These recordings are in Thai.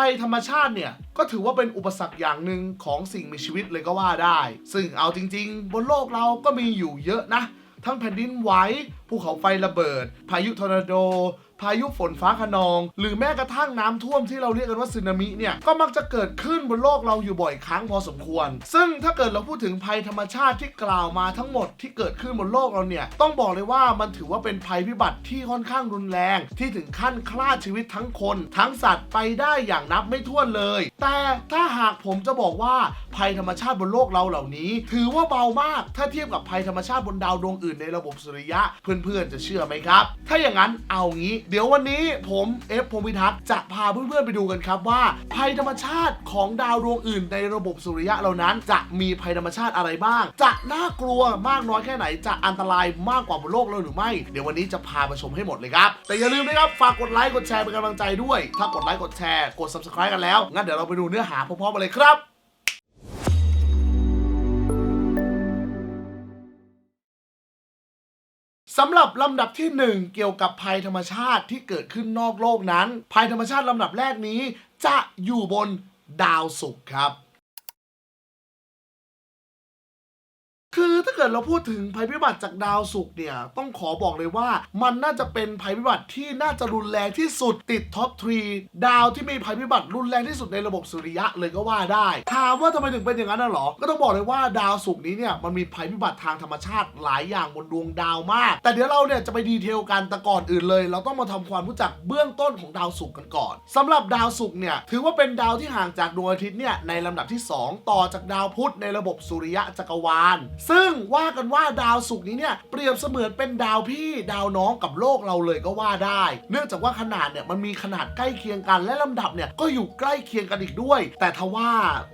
ภัยธรรมชาติเนี่ยก็ถือว่าเป็นอุปสรรคอย่างหนึ่งของสิ่งมีชีวิตเลยก็ว่าได้ ซึ่งเอาจริง ๆ บนโลกเราก็มีอยู่เยอะนะ ทั้งแผ่นดินไหว ภูเขาไฟระเบิด พายุทอร์นาโด พายุฝนฟ้าขนอง หรือแม้กระทั่งน้ำท่วมที่เราเรียกกันว่าสึนามิเนี่ย ก็มักจะเกิดขึ้นบนโลกเราอยู่บ่อยครั้งพอสมควร ซึ่งถ้าเกิดเราพูดถึงภัยธรรมชาติที่กล่าวมาทั้งหมดที่เกิดขึ้นบนโลกเราเนี่ย ต้องบอกเลยว่ามันถือว่าเป็นภัยพิบัติที่ค่อนข้างรุนแรง ที่ถึงขั้นฆ่าชีวิตทั้งคน ทั้งสัตว์ไปได้อย่างนับไม่ถ้วนเลย แต่ถ้าหากผมจะบอกว่าภัยธรรมชาติบนโลกเราเหล่านี้ ถือว่าเบามาก ถ้าเทียบกับภัยธรรมชาติบนดาวดวงอื่นในระบบสุริยะเพื่อนๆจะเชื่อไหมครับ ถ้าอย่างนั้นเอางี้ เดี๋ยววันนี้ผมเอฟพงพิทักษ์จะพาเพื่อนๆไปดูกันครับว่าภัยธรรมชาติของดาวดวงอื่น ในระบบสุริยะเหล่านั้น จะมีภัยธรรมชาติอะไรบ้าง จะน่ากลัวมากน้อยแค่ไหนจะอันตรายมากกว่าบนโลกเราหรือไม่ เดี๋ยววันนี้จะพาไปชมให้หมดเลยครับ แต่อย่าลืมนะครับฝากกดไลค์กดแชร์เป็นกำลังใจด้วย ถ้ากดไลค์กดแชร์กด subscribe กันแล้วงั้นเดี๋ยวเราไปดูเนื้อหาพร้อมๆกันเลยครับ สำหรับลำดับที่ 1 เกี่ยวกับภัยธรรมชาติที่เกิดขึ้นนอกโลกนั้น ภัยธรรมชาติลำดับแรกนี้ จะอยู่บนดาวศุกร์ครับ คือถ้าเกิดเราพูดถึงภัยพิบัติจากดาวศุกร์เนี่ย ต้องขอบอกเลยว่า มันน่าจะเป็นภัยพิบัติที่น่าจะรุนแรงที่สุดติดท็อปทรีดาวที่มีภัยพิบัติรุนแรงที่สุดในระบบสุริยะเลยก็ว่าได้ถามว่าทำไมถึงเป็นอย่างนั้นน่ะหรอ ก็ต้องบอกเลยว่าดาวศุกร์นี้เนี่ยมันมีภัยพิบัติทางธรรมชาติหลายอย่างบนดวงดาวมาก แต่เดี๋ยวเราเนี่ยจะไปดีเทลกันแต่ก่อนอื่นเลย เราต้องมาทำความรู้จักเบื้องต้นของดาวศุกร์กันก่อนสำหรับดาวศุกร์เนี่ยถือว่าเป็นดาวที่ห่างจากดวงอาทิตย์เนี่ยในลำดับที่ 2 ต่อจากดาวพุธในระบบสุริยะจักรวาลซึ่งว่ากันว่าดาวศุกร์นี้เนี่ยเปรียบเสมือนเป็นดาวพี่ดาวน้องกับโลกเราเลยก็ว่าได้ เนื่องจากว่าขนาดเนี่ยมันมีขนาดใกล้เคียงกันและลำดับเนี่ยก็อยู่ใกล้เคียงกันอีกด้วย แต่ทว่า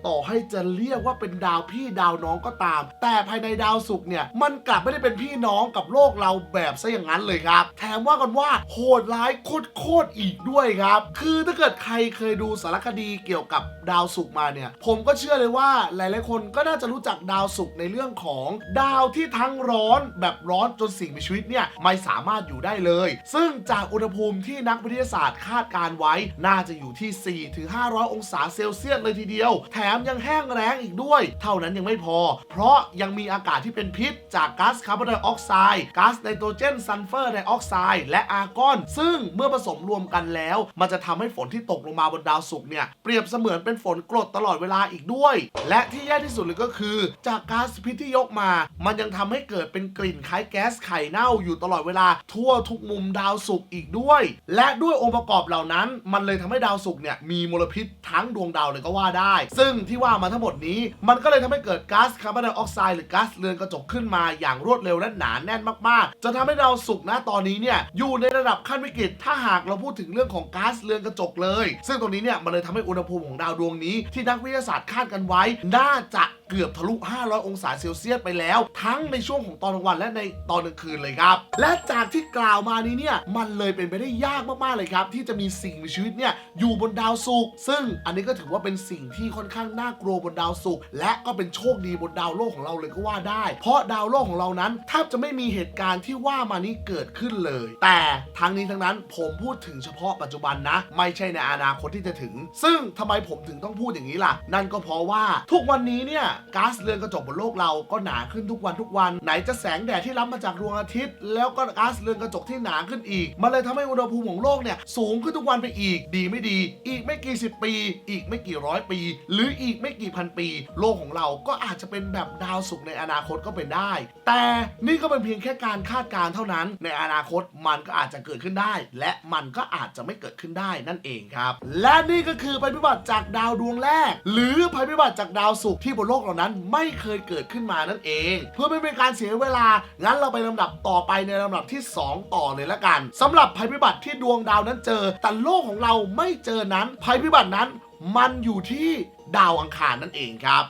ต่อให้จะเรียกว่าเป็นดาวพี่ดาวน้องก็ตาม แต่ภายในดาวศุกร์เนี่ยมันกลับไม่ได้เป็นพี่น้องกับโลกเราแบบซะอย่างนั้นเลยครับ แถมว่ากันว่าโหดร้ายโคตรๆอีกด้วยครับ คือถ้าเกิดใครเคยดูสารคดีเกี่ยวกับดาวศุกร์มาเนี่ย ผมก็เชื่อเลยว่าหลายๆคนก็น่าจะรู้จักดาวศุกร์ในเรื่องของดาวที่ทั้งร้อนแบบร้อนจนสิ่งมีชีวิตเนี่ยไม่สามารถอยู่ได้เลย ซึ่งจากอุณหภูมิที่นักวิทยาศาสตร์คาดการไว้ น่าจะอยู่ที่ 4-500 องศาเซลเซียสเลยทีเดียว แถมยังแห้งแล้งอีกด้วย เท่านั้นยังไม่พอ เพราะยังมีอากาศที่เป็นพิษ จากก๊าซคาร์บอนไดออกไซด์ก๊าซไนโตรเจนซัลเฟอร์ไดออกไซด์และอาร์กอน ซึ่งเมื่อผสมรวมกันแล้ว มันจะทำให้ฝนที่ตกลงมาบนดาวศุกร์เนี่ยเปรียบเสมือนเป็นฝนกรดตลอดเวลาอีกด้วย และที่แย่ที่สุดเลยก็คือ จากก๊าซพิษที่ยกมา มันยังทำให้เกิดเป็นกลิ่นคล้ายแก๊สไข่เน่าอยู่ตลอดเวลาทั่วทุกมุมดาวศุกร์อีกด้วย และด้วยองค์ประกอบเหล่านั้น มันเลยทำให้ดาวศุกร์เนี่ยมีมลพิษทั้งดวงดาวเลยก็ว่าได้ ซึ่งที่ว่ามาทั้งหมดนี้ มันก็เลยทำให้เกิดก๊าซคาร์บอนไดออกไซด์หรือก๊าซเรือนกระจกขึ้นมาอย่างรวดเร็วและหนาแน่นมากๆจนทำให้ดาวศุกร์นะตอนนี้เนี่ยอยู่ในระดับขั้นวิกฤตถ้าหากเราพูดถึงเรื่องของก๊าซเรือนกระจกเลย ซึ่งตรงนี้เนี่ยมันเลยทำให้อุณหภูมิของดาวดวงนี้ ที่นักวิทยาศาสตร์คาดกันไว้ น่าจะเกือบทะลุ 500 องศาเซลเซียสไปแล้ว ทั้งในช่วงของตอนกลางวันและในตอนกลางคืนเลยครับ และจากที่กล่าวมานี้เนี่ยมันเลยเป็นไปได้ยากมากๆเลยครับ ที่จะมีสิ่งมีชีวิตเนี่ยอยู่บนดาวศุกร์ซึ่งอันนี้ก็ถือว่าเป็นสิ่งที่ค่อนข้างน่ากลัวบนดาวศุกร์และก็เป็นโชคดีบนดาวโลกของเราเลยก็ว่าได้ เพราะดาวโลกของเรานั้นแทบจะไม่มีเหตุการณ์ที่ว่ามานี้เกิดขึ้นเลย แต่ทั้งนี้ทั้งนั้นผมพูดถึงเฉพาะปัจจุบันนะ ไม่ใช่ในอนาคตที่จะถึง ซึ่งทำไมผมถึงต้องพูดอย่างนี้ล่ะ นั่นก็เพราะว่าทุกวันนี้เนี่ยก๊าซเรือนกระจกบนโลกเราก็หนาขึ้นทุกวันทุกวัน ไหนจะแสงแดดที่รับมาจากดวงอาทิตย์ แล้วก็ก๊าซเรือนกระจกที่หนาขึ้นอีก มันเลยทำให้อุณหภูมิของโลกเนี่ยสูงขึ้นทุกวันไปอีก ดีไม่ดี อีกไม่กี่สิบปี อีกไม่กี่ร้อยปี หรืออีกไม่กี่พันปี โลกของเราก็อาจจะเป็นแบบดาวศุกร์ในอนาคตก็เป็นได้ แต่นี่ก็เป็นเพียงแค่การคาดการณ์เท่านั้น ในอนาคตมันก็อาจจะเกิดขึ้นได้ และมันก็อาจจะไม่เกิดขึ้นได้นั่นเองครับ และนี่ก็คือภัยพิบัติจากดาวดวงแรก หรือภัยพิบัติจากดาวศุกร์ที่บนโลกเหล่านั้นไม่เคยเกิดขึ้นมานั่นเอง เพื่อไม่เป็นการเสียเวลา งั้นเราไปลำดับต่อไปในลำดับที่ 2 ต่อเลยละกันสำหรับภัยพิบัติที่ดวงดาวนั้นเจอ แต่โลกของเราไม่เจอนั้น ภัยพิบัตินั้นมันอยู่ที่ดาวอังคารนั่นเองครับ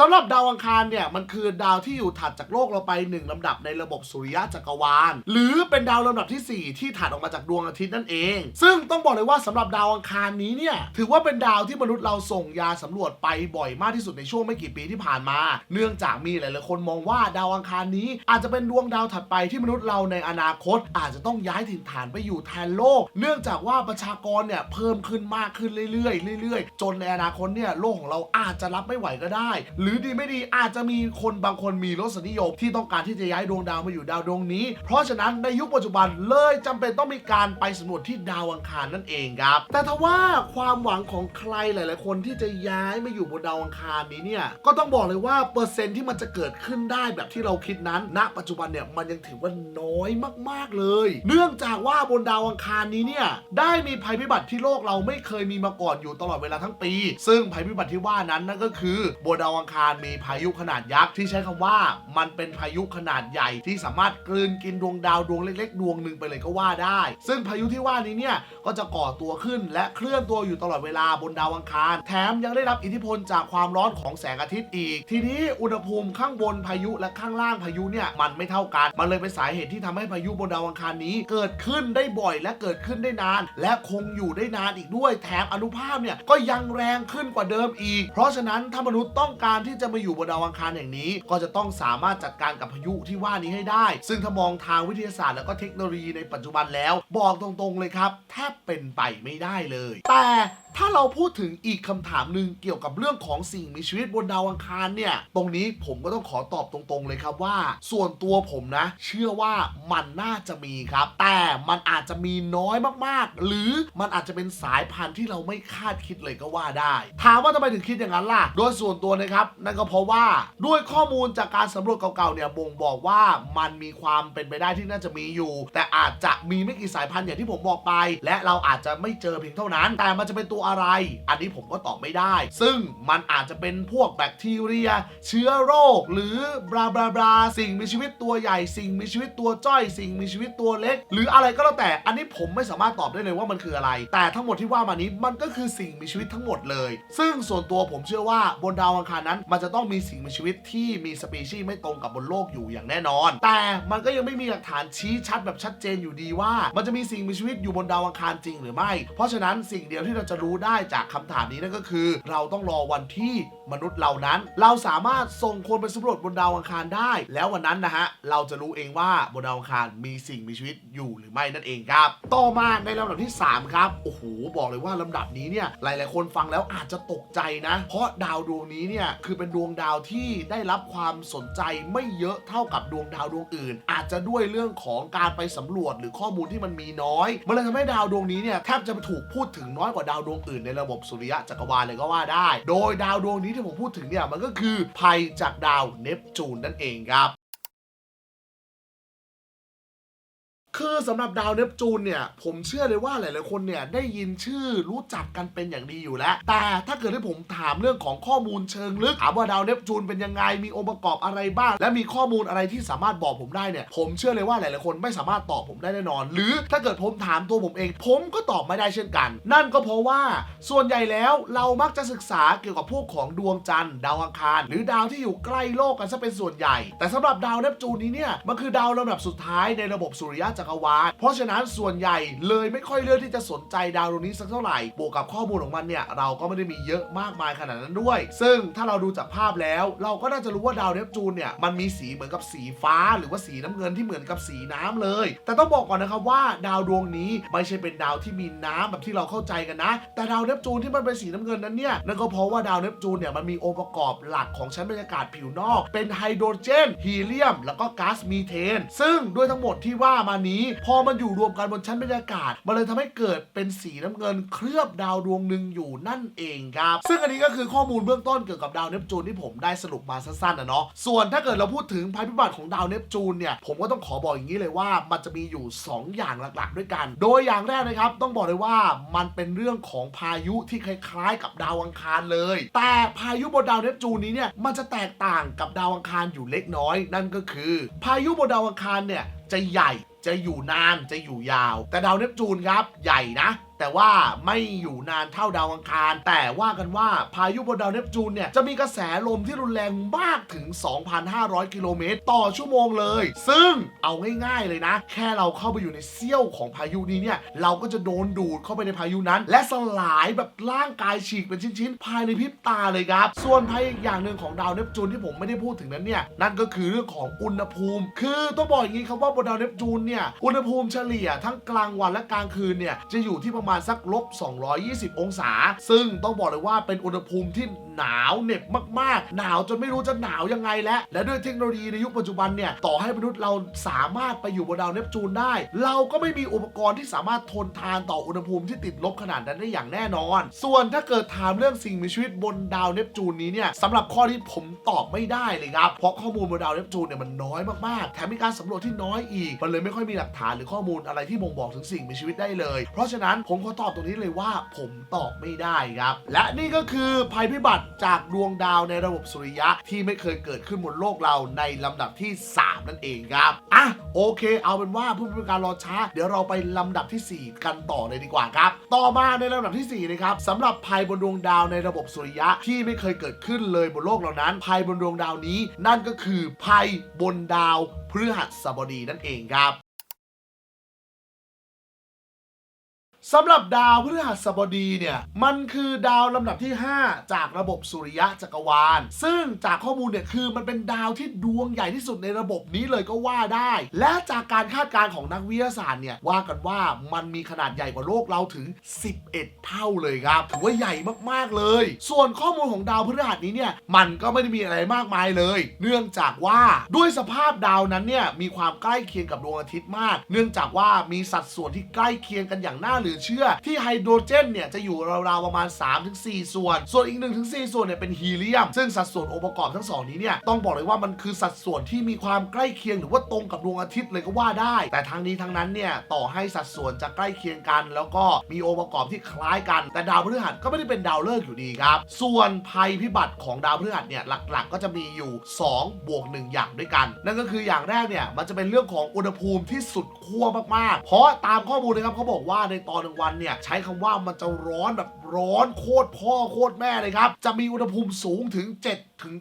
สำหรับดาวอังคารเนี่ยมันคือดาวที่อยู่ถัดจากโลกเราไปหนึ่งลำดับในระบบสุริยะจักรวาล หรือเป็นดาวลำดับทีสี่ 4 ที่ถัดออกมาจากดวงอาทิตย์นั่นเอง ซึ่งต้องบอกเลยว่าสำหรับดาวอังคารนี้เนี่ยถือว่าเป็นดาวที่มนุษย์เราส่งยาสำรวจไปบ่อยมากที่สุดในช่วงไม่กี่ปีที่ผ่านมา เนื่องจากมีหลายๆคนมองว่าดาวอังคารนี้อาจจะเป็นดวงดาวถัดไปที่มนุษย์เราในอนาคต อาจจะต้องย้ายถิ่นฐานไปอยู่แทนโลก เนื่องจากว่าประชากรเนี่ยเพิ่มขึ้นมากขึ้นเรื่อยๆเรื่อยๆ จนในอนาคตเนี่ยโลกของเราอาจจะรับไม่ไหวก็ได้รือดีไม่ดีอาจจะมีคนบางคนมีรสนิยมที่ต้องการที่จะย้ายดวงดาวมาอยู่ดาวดวงนี้ เพราะฉะนั้นในยุคปัจจุบันเลยจำเป็นต้องมีการไปสำรวจที่ดาวอังคารนั่นเองครับ แต่ทว่าความหวังของใครหลาย ๆ คนที่จะย้ายมาอยู่บนดาวอังคารนี้เนี่ยก็ต้องบอกเลยว่าเปอร์เซ็นต์ที่มันจะเกิดขึ้นได้แบบที่เราคิดนั้น ณ ปัจจุบันเนี่ยมันยังถือว่าน้อยมาก ๆ เลย เนื่องจากว่าบนดาวอังคารนี้เนี่ยได้มีภัยพิบัติที่โลกเราไม่เคยมีมาก่อนอยู่ตลอดเวลาทั้งปี ซึ่งภัยพิบัติที่ว่านั้นนั่นก็คือบนดาวอังคารมีพายุขนาดยักษ์ที่ใช้คำว่า มันเป็นพายุขนาดใหญ่ที่สามารถกลืนกินดวงดาวดวงเล็ก ๆ ดวงหนึ่งไปเลยก็ว่าได้ ซึ่งพายุที่ว่านี้เนี่ยก็จะก่อตัวขึ้นและเคลื่อนตัวอยู่ตลอดเวลาบนดาวอังคาร แถมยังได้รับอิทธิพลจากความร้อนของแสงอาทิตย์อีก ทีนี้อุณหภูมิข้างบนพายุและข้างล่างพายุเนี่ยมันไม่เท่ากัน มันเลยเป็นสาเหตุที่ทำให้พายุบนดาวอังคารนี้ เกิดขึ้นได้บ่อยและเกิดขึ้นได้นาน และคงอยู่ได้นานอีกด้วย แถมอนุภาพเนี่ยก็ยังแรงขึ้นกว่าเดิมอีก เพราะฉะนั้นถ้ามนุษย์ต้องการที่จะมาอยู่บนดาวอังคารแห่งนี้ ก็จะต้องสามารถจัดการกับพายุที่ว่านี้ให้ได้ ซึ่งถ้ามองทางวิทยาศาสตร์แล้วก็เทคโนโลยีในปัจจุบันแล้ว บอกตรงๆเลยครับแทบเป็นไปไม่ได้เลย แต่ ถ้าเราพูดถึงอีกคำถามหนึ่งเกี่ยวกับเรื่องของสิ่งมีชีวิตบนดาวอังคารเนี่ย ตรงนี้ผมก็ต้องขอตอบตรงๆเลยครับว่า ส่วนตัวผมนะ เชื่อว่ามันน่าจะมีครับ แต่มันอาจจะมีน้อยมากๆ หรือมันอาจจะเป็นสายพันธุ์ที่เราไม่คาดคิดเลยก็ว่าได้ ถามว่าทำไมถึงคิดอย่างนั้นล่ะ โดยส่วนตัวนะครับนั่นก็เพราะว่าด้วยข้อมูลจากการสำรวจเก่าๆเนี่ยบ่งบอกว่ามันมีความเป็นไปได้ที่น่าจะมีอยู่ แต่อาจจะมีไม่กี่สายพันธุ์อย่างที่ผมบอกไป และเราอาจจะไม่เจอเพียงเท่านั้น แต่มันจะเป็นตัวอะไร อันนี้ผมก็ตอบไม่ได้ ซึ่งมันอาจจะเป็นพวกแบคทีเรีย เชื้อโรค หรือบลาบลาบลาสิ่งมีชีวิตตัวใหญ่ สิ่งมีชีวิตตัวจ้อย สิ่งมีชีวิตตัวเล็ก หรืออะไรก็แล้วแต่ อันนี้ผมไม่สามารถตอบได้เลยว่ามันคืออะไร แต่ทั้งหมดที่ว่ามานี้มันก็คือสิ่งมีชีวิตทั้งหมดเลย ซึ่งส่วนตัวผมเชื่อว่าบนดาวอังคารนั้น มันจะต้องมีสิ่งมีชีวิตที่มีสปีชีส์ไม่ตรงกับบนโลกอยู่อย่างแน่นอน แต่มันก็ยังไม่มีหลักฐานชี้ชัดแบบชัดเจนอยู่ดีว่า มันจะมีสิ่งมีชีวิตอยู่บนดาวอังคารจริงหรือไม่ เพราะฉะนั้นสิ่งเดียวที่เราจะรู้ได้จากคำถามนี้นั่นก็คือ เราต้องรอวันที่มนุษย์เหล่านั้น เราสามารถส่งคนไปสำรวจบนดาวอังคารได้ แล้ววันนั้นนะฮะเราจะรู้เองว่าบนดาวอังคารมีสิ่งมีชีวิตอยู่หรือไม่นั่นเองครับ ต่อมาในลำดับที่ 3 ครับโอ้โหบอกเลยว่าลำดับนี้เนี่ยหลาย ๆ คนฟังแล้วอาจจะตกใจนะ เพราะดาวดวงนี้เนี่ยคือเป็นดวงดาวที่ได้รับความสนใจไม่เยอะเท่ากับดวงดาวดวงอื่น อาจจะด้วยเรื่องของการไปสำรวจหรือข้อมูลที่มันมีน้อยมันเลยทำให้ดาวดวงนี้เนี่ยแทบจะถูกพูดถึงน้อยกว่าดาวดวงอื่นในระบบสุริยะจักรวาลเลยก็ว่าได้ โดยดาวดวงนี้ที่ผมพูดถึงเนี่ยมันก็คือภัยจากดาวเนปจูนนั่นเองครับ คือสำหรับดาวเนปจูนเนี่ย ผมเชื่อเลยว่าหลายๆคนเนี่ย ได้ยินชื่อรู้จักกันเป็นอย่างดีอยู่แล้ว แต่ถ้าเกิดให้ผมถามเรื่องของข้อมูลเชิงลึกถามว่าดาวเนปจูนเป็นยังไงมีองค์ประกอบอะไรบ้าง และมีข้อมูลอะไรที่สามารถบอกผมได้เนี่ย ผมเชื่อเลยว่าหลายๆคนไม่สามารถตอบผมได้แน่นอน หรือถ้าเกิดผมถามตัวผมเอง ผมก็ตอบไม่ได้เช่นกัน นั่นก็เพราะว่าส่วนใหญ่แล้วเรามักจะศึกษาเกี่ยวกับพวกของดวงจันทร์ ดาวอังคาร หรือดาวที่อยู่ใกล้โลกกันซะเป็นส่วนใหญ่ แต่สำหรับดาวเนปจูนนี้เนี่ยมันคือดาวลำดับสุดท้ายในระบบสุริยะจักรวาล เพราะฉะนั้นส่วนใหญ่เลยไม่ค่อยเลือกที่จะสนใจดาวดวงนี้สักเท่าไหร่ บวกกับข้อมูลของมันเนี่ยเราก็ไม่ได้มีเยอะมากมายขนาดนั้นด้วย ซึ่งถ้าเราดูจากภาพแล้ว เราก็น่าจะรู้ว่าดาวเนปจูนเนี่ยมันมีสีเหมือนกับสีฟ้า หรือว่าสีน้ำเงินที่เหมือนกับสีน้ำเลย แต่ต้องบอกก่อนนะครับว่าดาวดวงนี้ไม่ใช่เป็นดาวที่มีน้ำแบบที่เราเข้าใจกันนะ แต่ดาวเนปจูนที่มันเป็นสีน้ำเงินนั้นเนี่ยนั่นก็เพราะว่าดาวเนปจูนเนี่ยมันมีองค์ประกอบหลักของชั้นบรรยากาศผิวนอก เป็นไฮโดรเจนฮีเลียม แล้วก็ก๊าซมีเทน ซึ่งด้วยทั้งหมดที่ว่ามานี้พอมันอยู่รวมกันบนชั้นบรรยากาศ มันเลยทำให้เกิดเป็นสีน้ำเงินเคลือบดาวดวงหนึ่งอยู่นั่นเองครับ ซึ่งอันนี้ก็คือข้อมูลเบื้องต้นเกี่ยวกับดาวเนปจูนที่ผมได้สรุปมาสั้นๆนะเนาะ ส่วนถ้าเกิดเราพูดถึงภัยพิบัติของดาวเนปจูนเนี่ย ผมก็ต้องขอบอกอย่างนี้เลยว่ามันจะมีอยู่ 2 อย่างหลักๆ ด้วยกัน โดยอย่างแรกนะครับ ต้องบอกเลยว่ามันเป็นเรื่องของพายุที่คล้ายๆ กับดาวอังคารเลย แต่พายุบนดาวเนปจูนนี้เนี่ย มันจะแตกต่างกับดาวอังคารอยู่เล็กน้อย นั่นก็คือ พายุบนดาวอังคารเนี่ยจะใหญ่จะอยู่นานจะอยู่ยาว แต่ดาวเนปจูนครับใหญ่นะ แต่ว่าไม่อยู่นานเท่าดาวอังคาร แต่ว่ากันว่าพายุบนดาวเนปจูนเนี่ยจะมีกระแสลมที่รุนแรงมากถึง 2,500 กิโลเมตร ต่อชั่วโมงเลย ซึ่งเอาง่ายๆเลยนะ แค่เราเข้าไปอยู่ในเสี้ยวของพายุนี้เนี่ย เราก็จะโดนดูดเข้าไปในพายุนั้น และสลายแบบร่างกายฉีกเป็นชิ้นๆ ภายในพริบตาเลยครับ ส่วนภัยอีกอย่างหนึ่งของดาวเนปจูนที่ผมไม่ได้พูดถึงนั้นเนี่ย นั่นก็คือเรื่องของอุณหภูมิ คือต้องบอกอย่างนี้ครับว่าบนดาวเนปจูนเนี่ย อุณหภูมิเฉลี่ยทั้งกลางวันและกลางคืนเนี่ย จะอยู่ที่ประมาณมาสักลบ 220 องศา ซึ่งต้องบอกเลยว่าเป็นอุณหภูมิที่หนาวเหน็บมากๆ หนาวจนไม่รู้จะหนาวยังไงแล้ว และด้วยเทคโนโลยีในยุคปัจจุบันเนี่ย ต่อให้มนุษย์เราสามารถไปอยู่บนดาวเนปจูนได้ เราก็ไม่มีอุปกรณ์ที่สามารถทนทานต่ออุณหภูมิที่ติดลบขนาดนั้นได้อย่างแน่นอน ส่วนถ้าเกิดถามเรื่องสิ่งมีชีวิตบนดาวเนปจูนนี้เนี่ยสำหรับข้อที่ผมตอบไม่ได้เลยครับ เพราะข้อมูลบนดาวเนปจูนเนี่ยมันน้อยมากๆ แถมมีการสำรวจที่น้อยอีก มันเลยไม่ค่อยมีหลักฐานหรือข้อมูลอะไรที่บ่งบอกถึงสิ่งมีชีวิตได้เลย เพราะฉะนั้นผมขอตอบตรงนี้เลยว่าผมตอบไม่ได้ครับ และนี่ก็คือภัยพิบัติจากดวงดาวในระบบสุริยะที่ไม่เคยเกิดขึ้นบนโลกเราในลำดับที่ 3 นั่นเองครับ อะ โอเค เอาเป็นว่าเพื่อเป็นการรอช้า เดี๋ยวเราไปลำดับทีสี่4 กันต่อเลยดีกว่าครับ ต่อมาในลำดับทีสี่4นะครับสำหรับภัยบนดวงดาวในระบบสุริยะที่ไม่เคยเกิดขึ้นเลยบนโลกเรานั้น ภัยบนดวงดาวนี้ นั่นก็คือภัยบนดาวพฤหัสบดีนั่นเองครับ สำหรับดาวพฤหัสบดีเนี่ยมันคือดาวลำดับที่ 5 จากระบบสุริยะจักรวาล ซึ่งจากข้อมูลเนี่ยคือมันเป็นดาวที่ดวงใหญ่ที่สุดในระบบนี้เลยก็ว่าได้ และจากการคาดการณ์ของนักวิทยาศาสตร์เนี่ยว่ากันว่ามันมีขนาดใหญ่กว่าโลกเราถึง 11 เท่าเลยครับถือว่าใหญ่มากๆเลย ส่วนข้อมูลของดาวพฤหัสนี้เนี่ยมันก็ไม่ได้มีอะไรมากมายเลย เนื่องจากว่าด้วยสภาพดาวนั้นเนี่ยมีความใกล้เคียงกับดวงอาทิตย์มาก เนื่องจากว่ามีสัดส่วนที่ใกล้เคียงกันอย่างน่าเหลือเชื่อที่ไฮโดรเจนเนี่ยจะอยู่ราวๆประมาณ 3-4 ส่วน ส่วนอีก 1-4 ส่วนเนี่ยเป็นฮีเลียม ซึ่งสัดส่วนองค์ประกอบทั้งสองนี้เนี่ยต้องบอกเลยว่ามันคือสัดส่วนที่มีความใกล้เคียงหรือว่าตรงกับดวงอาทิตย์เลยก็ว่าได้ แต่ทั้งนี้ทั้งนั้นเนี่ยต่อให้สัดส่วนจะใกล้เคียงกัน แล้วก็มีองค์ประกอบที่คล้ายกัน แต่ดาวพฤหัสก็ไม่ได้เป็นดาวฤกษ์อยู่ดีครับ ส่วนภัยพิบัติของดาวพฤหัสเนี่ยหลักๆ ก็จะมีอยู่2บวก1อย่างด้วยกัน นั่นก็คืออย่างแรกเนี่ยมันจะเป็นเรื่องของอุณหภูมิที่สุดขั้วมากๆ เพราะตามข้อมูลนะครับเขาบอกว่าในตอนกลางวันเนี่ยใช้คำว่ามันจะร้อนแบบร้อนโคตรพ่อโคตรแม่เลยครับ จะมีอุณหภูมิสูงถึง 7 ถึง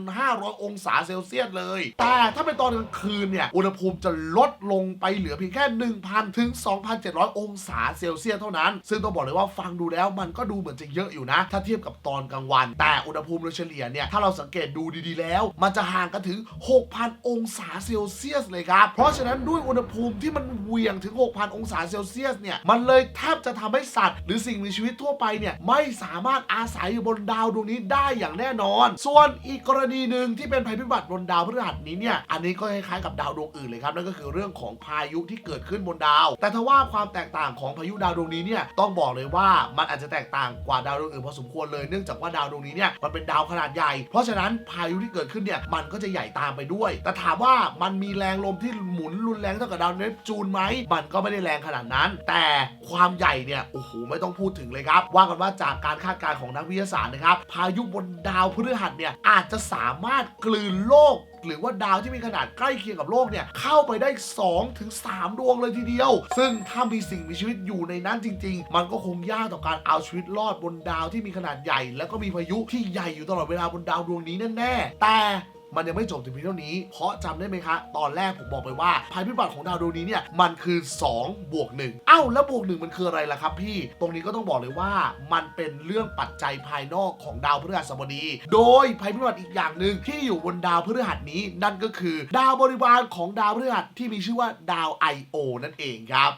9,500 องศาเซลเซียสเลย แต่ถ้าเป็นตอนกลางคืนเนี่ย อุณหภูมิจะลดลงไปเหลือเพียงแค่ 1,000 ถึง 2,700 องศาเซลเซียสเท่านั้น ซึ่งต้องบอกเลยว่าฟังดูแล้วมันก็ดูเหมือนจะเยอะอยู่นะ ถ้าเทียบกับตอนกลางวัน แต่อุณหภูมิโดยเฉลี่ยเนี่ย ถ้าเราสังเกตดูดีๆแล้ว มันจะห่างกันถึง 6,000 องศาเซลเซียสเลยครับ เพราะฉะนั้นด้วยอุณหภูมิที่มันเหวี่ยงถึง 6,000 องศาเซลเซียสเนี่ย มันเลยแทบจะทำให้สัตว์หรือสิ่งมีชีวิตทั่วไปเนี่ยไม่สามารถอาศัยอยู่บนดาวดวงนี้ได้อย่างแน่นอน ส่วนอีกกรณีหนึ่งที่เป็นภัยพิบัติบนดาวพฤหัสนี้เนี่ยอันนี้ก็คล้ายๆกับดาวดวงอื่นเลยครับนั่นก็คือเรื่องของพายุที่เกิดขึ้นบนดาว แต่ถ้าว่าความแตกต่างของพายุดาวดวงนี้เนี่ยต้องบอกเลยว่ามันอาจจะแตกต่างกว่าดาวดวงอื่นพอสมควรเลยเนื่องจากว่าดาวดวงนี้เนี่ยมันเป็นดาวขนาดใหญ่ เพราะฉะนั้นพายุที่เกิดขึ้นเนี่ยมันก็จะใหญ่ตามไปด้วย แต่ถามว่ามันมีแรงลมที่หมุนรุนแรงเท่ากับดาวเนปจูนไหมมันก็ไม่ได้แรงขนาดนั้น แต่ความใหญ่เนี่ยโอ้โหไม่ต้องพูดถึงเลยครับว่ากันว่าจากการคาดการณ์ของนักวิทยาศาสตร์นะครับ พายุบนดาวพฤหัสเนี่ยอาจจะสามารถกลืนโลกหรือว่าดาวที่มีขนาดใกล้เคียงกับโลกเนี่ย เข้าไปได้ 2-3ถึง3ดวงเลยทีเดียว ซึ่งถ้ามีสิ่งมีชีวิตอยู่ในนั้นจริง ๆ มันก็คงยากต่อการเอาชีวิตรอดบนดาวที่มีขนาดใหญ่ แล้วก็มีพายุที่ใหญ่อยู่ตลอดเวลาบนดาวดวงนี้แน่ๆแต่ มันยังไม่จบถึงเพียงเท่านี้ เพราะจำได้ไหมคะตอนแรกผมบอกไปว่าภัยพิบัติของดาวดวงนี้เนี่ยมันคือ2บวก1เอ้าแล้วบวก1มันคืออะไรล่ะครับพี่ ตรงนี้ก็ต้องบอกเลยว่ามันเป็นเรื่องปัจจัยภายนอกของดาวพฤหัสบดี โดยภัยพิบัติอีกอย่างหนึ่งที่อยู่บนดาวพฤหัสนี้นั่นก็คือ ดาวบริวารของดาวพฤหัสที่มีชื่อว่าดาว I.O. นั่นเองครับ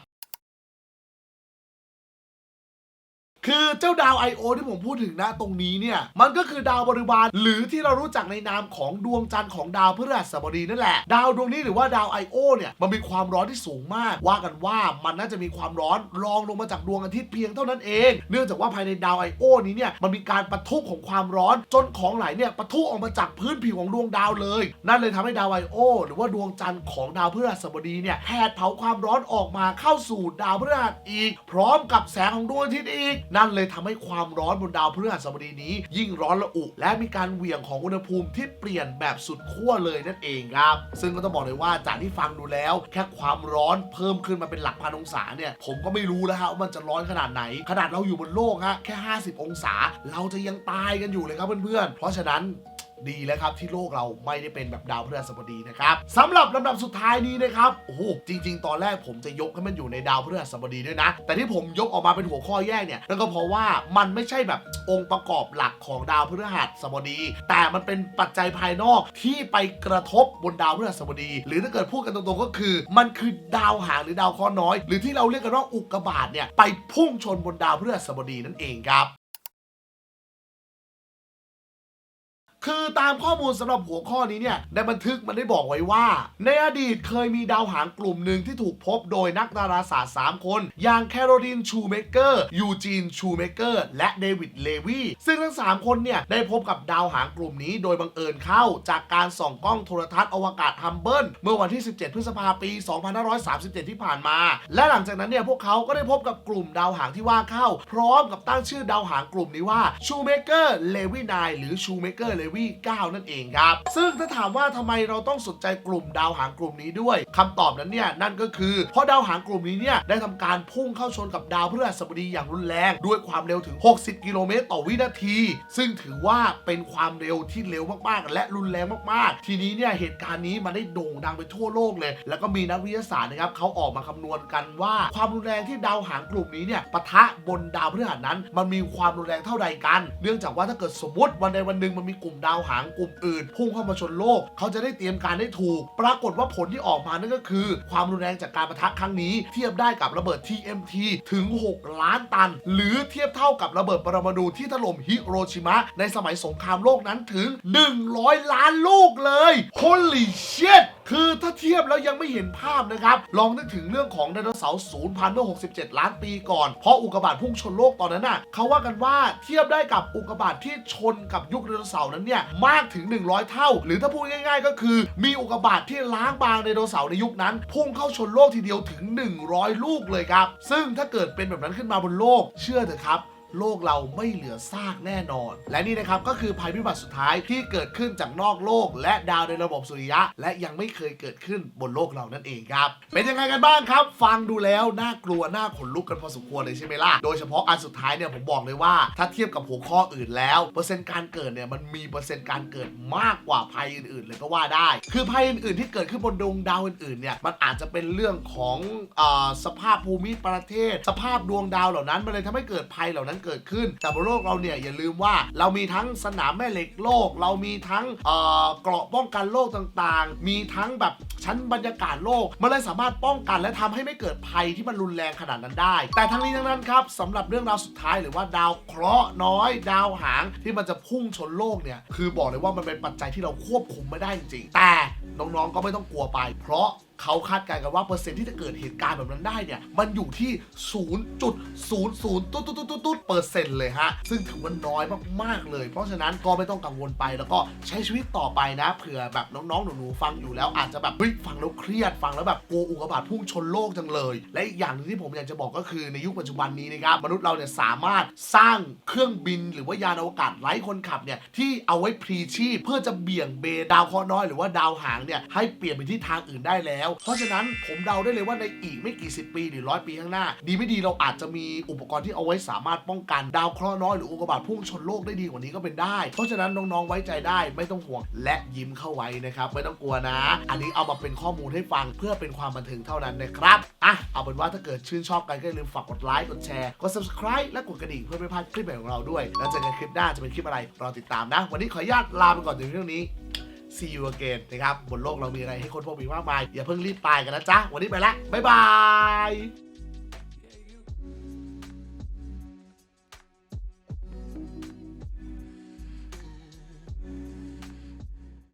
คือเจ้าดาว I.O. ที่ผมพูดถึงนะตรงนี้เนี่ย มันก็คือดาวบริวารหรือที่เรารู้จักในนามของดวงจันทร์ของดาวพฤหัสบดีนั่นแหละ ดาวดวงนี้หรือว่าดาว I.O. เนี่ยมันมีความร้อนที่สูงมาก ว่ากันว่ามันน่าจะมีความร้อนรองลงมาจากดวงอาทิตย์เพียงเท่านั้นเอง เนื่องจากว่าภายในดาว I.O. นี้เนี่ยมันมีการปะทุของความร้อนจนของไหลเนี่ยปะทุออกมาจากพื้นผิวของดวงดาวเลย นั่นเลยทำให้ดาว I.O. หรือว่าดวงจันทร์ของดาวพฤหัสบดีเนี่ยแผดเผาความร้อนออกมาเข้าสู่ดาวพฤหัสอีก พร้อมกับแสงของดวงอาทิตย์อีกนั่นเลยทำให้ความร้อนบนดาวพฤหัสบดีนี้ ยิ่งร้อนระอุ และมีการเหวี่ยงของอุณหภูมิที่เปลี่ยนแบบสุดขั้วเลยนั่นเองครับ ซึ่งก็ต้องบอกเลยว่าจากที่ฟังดูแล้ว แค่ความร้อนเพิ่มขึ้นมาเป็นหลักพันองศาเนี่ย ผมก็ไม่รู้แล้วฮะว่ามันจะร้อนขนาดไหน ขนาดเราอยู่บนโลกฮะแค่ 50 องศา เราจะยังตายกันอยู่เลยครับเพื่อนๆเพราะฉะนั้น ดีแล้วครับที่โลกเราไม่ได้เป็นแบบดาวพฤหัสบดีนะครับสำหรับลำดับสุดท้ายนี้นะครับโอ้โหจริง ๆ ตอนแรกผมจะยกให้มันอยู่ในดาวพฤหัสบดีด้วยนะ แต่ที่ผมยกออกมาเป็นหัวข้อแยกเนี่ยนั่นก็เพราะว่ามันไม่ใช่แบบองค์ประกอบหลักของดาวพฤหัสบดี แต่มันเป็นปัจจัยภายนอกที่ไปกระทบบนดาวพฤหัสบดี หรือถ้าเกิดพูดกันตรงๆก็คือ มันคือดาวหางหรือดาวเคราะห์น้อย หรือที่เราเรียกกันว่าอุกกาบาตเนี่ยไปพุ่งชนบนดาวพฤหัสบดีนั่นเองครับ คือตามข้อมูลสำหรับหัวข้อนี้เนี่ยในบันทึกมันได้บอกไว้ว่า ในอดีตเคยมีดาวหางกลุ่มหนึ่งที่ถูกพบโดยนักดาราศาสตร์ 3 คน อย่างแคโรลินชูเมเกอร์ยูจีนชูเมเกอร์และเดวิดเลวีซึ่งทั้ง 3 คนเนี่ยได้พบกับดาวหางกลุ่มนี้โดยบังเอิญเข้า จากการส่องกล้องโทรทัศน์อวกาศฮัมเบิลเมื่อวันที่ 17 พฤษภาปี 2537 ที่ผ่านมา และหลังจากนั้นเนี่ยพวกเขาก็ได้พบกับกลุ่มดาวหางที่ว่าเข้า พร้อมกับตั้งชื่อดาวหางกลุ่มนี้ว่าชูเมเกอร์เลวีนายหรือชูเมเกอร์เลว9นั่นเองครับ ซึ่งถ้าถามว่าทำไมเราต้องสนใจกลุ่มดาวหางกลุ่มนี้ด้วยคำตอบนั้นเนี่ยนั่นก็คือเพราะดาวหางกลุ่มนี้เนี่ยได้ทำการพุ่งเข้าชนกับดาวพฤหัสบดีอย่างรุนแรง ด้วยความเร็วถึง 60 กิโลเมตรต่อวินาที ซึ่งถือว่าเป็นความเร็วที่เร็วมากๆ และรุนแรงมากๆ ทีนี้เนี่ยเหตุการณ์นี้มันได้โด่งดังไปทั่วโลกเลย แล้วก็มีนักวิทยาศาสตร์นะครับเขาออกมาคำนวณกันว่าความรุนแรงที่ดาวหางกลุ่มนี้เนี่ยปะทะบนดาวพฤหัสนั้น มันมีความรุนแรงเท่าใดกัน เนื่องจากว่าถ้าเกิดสมมติวันใดวันหนึ่งมันมีกลุ่มดาวหางกลุ่มอื่น พุ่งเข้ามาชนโลก เขาจะได้เตรียมการได้ถูก ปรากฏว่าผลที่ออกมานั่นก็คือ ความรุนแรงจากการประทะครั้งนี้ เทียบได้กับระเบิด TMT ถึง 6 ล้านตัน หรือเทียบเท่ากับระเบิดปรมาณูที่ถล่มฮิโรชิมะ ในสมัยสงครามโลกนั้นถึง 100 ล้านลูกเลย Holy shit คือถ้าเทียบแล้วยังไม่เห็นภาพนะครับ ลองนึกถึงเรื่องของไดโนเสาร์ศูนย์พันเมื่อ 67 ล้านปีก่อน เพราะอุกกาบาตพุ่งชนโลกตอนนั้นน่ะเขาว่ากันว่าเทียบได้กับอุกกาบาตที่ชนกับยุคไดโนเสาร์นั้นเนี่ยมากถึง 100 เท่า หรือถ้าพูดง่าย ๆ ก็คือ มีอุกกาบาตที่ล้างบางไดโนเสาร์ในยุคนั้น พุ่งเข้าชนโลกทีเดียวถึง 100 ลูกเลยครับ ซึ่งถ้าเกิดเป็นแบบนั้นขึ้นมาบนโลก เชื่อเถอะครับ โลกเราไม่เหลือซากแน่นอน และนี่นะครับก็คือภัยพิบัติสุดท้ายที่เกิดขึ้นจากนอกโลก และดาวในระบบสุริยะ และยังไม่เคยเกิดขึ้นบนโลกเรานั่นเองครับ เป็นยังไงกันบ้างครับ ฟังดูแล้วน่ากลัวน่าขนลุกกันพอสมควรเลยใช่ไหมล่ะโดยเฉพาะอันสุดท้ายเนี่ยผมบอกเลยว่า ถ้าเทียบกับหัวข้ออื่นแล้วเปอร์เซ็นต์การเกิดเนี่ยมันมีเปอร์เซ็นต์การเกิดมากกว่าภัยอื่นๆ เลยก็ว่าได้ คือภัยอื่นๆ ที่เกิดขึ้นบนดวงดาวอื่นๆเนี่ยมันอาจจะเป็นเรื่องของอสภาพภูมิประเทศ สภาพดวงดาวเหล่านั้นมันเลยทำให้เกิดภัยเหล่านั้นเกิดขึ้น แต่บนโลกเราเนี่ยอย่าลืมว่าเรามีทั้งสนามแม่เหล็กโลก เรามีทั้งเอ่อเกราะป้องกันโลกต่างๆ มีทั้งแบบชั้นบรรยากาศโลก มันเลยสามารถป้องกันและทำให้ไม่เกิดภัยที่มันรุนแรงขนาดนั้นได้ แต่ทั้งนี้ทั้งนั้นครับสำหรับเรื่องราวสุดท้ายหรือว่าดาวเคราะห์น้อย ดาวหางที่มันจะพุ่งชนโลกเนี่ยคือบอกเลยว่ามันเป็นปัจจัยที่เราควบคุมไม่ได้จริงๆแต่น้องๆก็ไม่ต้องกลัวไป เพราะ เขาคาดการณ์กันว่าเปอร์เซ็นต์ที่จะเกิดเหตุการณ์แบบนั้นได้เนี่ย มันอยู่ที่ 0.00ตุ๊ดตุ๊ดตุ๊ดตุ๊ดตุ๊ดเปอร์เซ็นต์เลยฮะ ซึ่งถือว่าน้อยมากๆเลย เพราะฉะนั้นก็ไม่ต้องกังวลไปแล้วก็ใช้ชีวิตต่อไปนะ เผื่อแบบน้องๆหนูๆฟังอยู่แล้วอาจจะแบบเฮ้ยฟังแล้วเครียดฟังแล้วแบบกลัวอุกกาบาตพุ่งชนโลกจังเลย และอีกอย่างหนึงที่ผมอยากจะบอกก็คือในยุคปัจจุบันนี้นะครับมนุษย์เราเนี่ยสามารถสร้างเครื่องบินหรือว่ายานอวกาศไร้คนขับเนี่ยที่เอาไว้พรีชีพเพื่อจะเบี่ยงเบนดาวเคราะห์น้อยหรือว่าดาวหางเนี่ยให้เปลี่ยนไปที่ทางอื่นได้แล้วเพราะฉะนั้นผมเดาได้เลยว่าในอีกไม่กี่สิบปีหรือร้อยปีข้างหน้า ดีไม่ดีเราอาจจะมีอุปกรณ์ที่เอาไว้สามารถป้องกันดาวเคราะห์น้อยหรืออุกกาบาตพุ่งชนโลกได้ดีกว่านี้ก็เป็นได้ เพราะฉะนั้นน้องๆไว้ใจได้ไม่ต้องห่วงและยิ้มเข้าไว้นะครับไม่ต้องกลัวนะ อันนี้เอามาเป็นข้อมูลให้ฟังเพื่อเป็นความบันเทิงเท่านั้นนะครับอะเอาเป็นว่าถ้าเกิดชื่นชอบกันก็อย่าลืมฝากกดไลค์กดแชร์กด subscribe และกดกระดิ่งเพื่อไม่พลาดคลิปใหม่ของเราด้วย แล้วเจอกันคลิปหน้าจะเป็นคลิปอะไรรอติดตามนะ วันนี้ขออนุญาตลาไปก่อนถึงเรื่องนี้ see you again นะครับบนโลกเรามีอะไรให้คนพบมีมากมาย อย่าเพิ่งรีบตายกันนะจ๊ะ วันนี้ไปละบ๊ายบาย